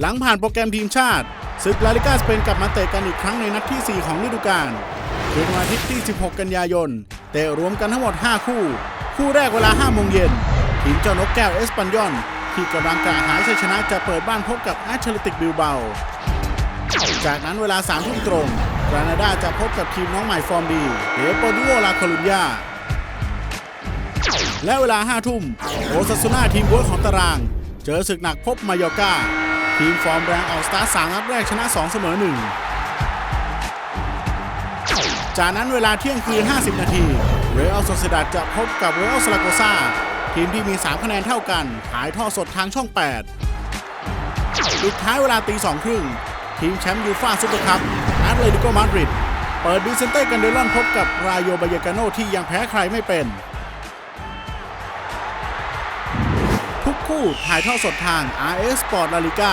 หลังผ่านโปรแกรมทีมชาติศึกลาลิกาสเปนกลับมาเตะกันอีกครั้งในนัดที่ 4 ของฤดูกาลคืนวันอาทิตย์ที่ 16 กันยายน เตะรวมกันทั้งหมด 5 คู่ คู่แรกเวลา 5 โมงเย็น ทีมเจ้านกแก้วเอสปันยอน ที่กำลังกระหายชัยชนะจะเปิดบ้านพบกับแอตเลติกบิลเบา จากนั้นเวลา 3 ทุ่มตรงกรานาดาจะพบกับทีมน้องใหม่ฟอร์มดีเดโปดิโอลาคอลุญญาและเวลา 5 ทุ่มโอซาซูน่าทีมเวิร์คของตาราง เจอศึกหนักพบมายอกา ทีมฟอร์มแรงออกสตาร์ทสามนัดแรกชนะ 2 เสมอ 1 จากนั้นเวลาเที่ยงคืน 50 นาทีเรอัลโซเซดาจะพบกับเรอัลซาลาโกซาทีมที่มี 3 คะแนนเท่ากันถ่ายทอดสดทางช่อง 8 ปิดท้ายเวลาตีสองครึ่ง ทีมแชมป์ยูฟ่าซูเปอร์คัพแอตเลติโกมาดริดเปิดดิเซนเต้กันเดลอนพบกับรายโยบายกาโนที่ยังแพ้ใครไม่เป็น คู่ถ่ายทอดสดทาง RS Sport La Liga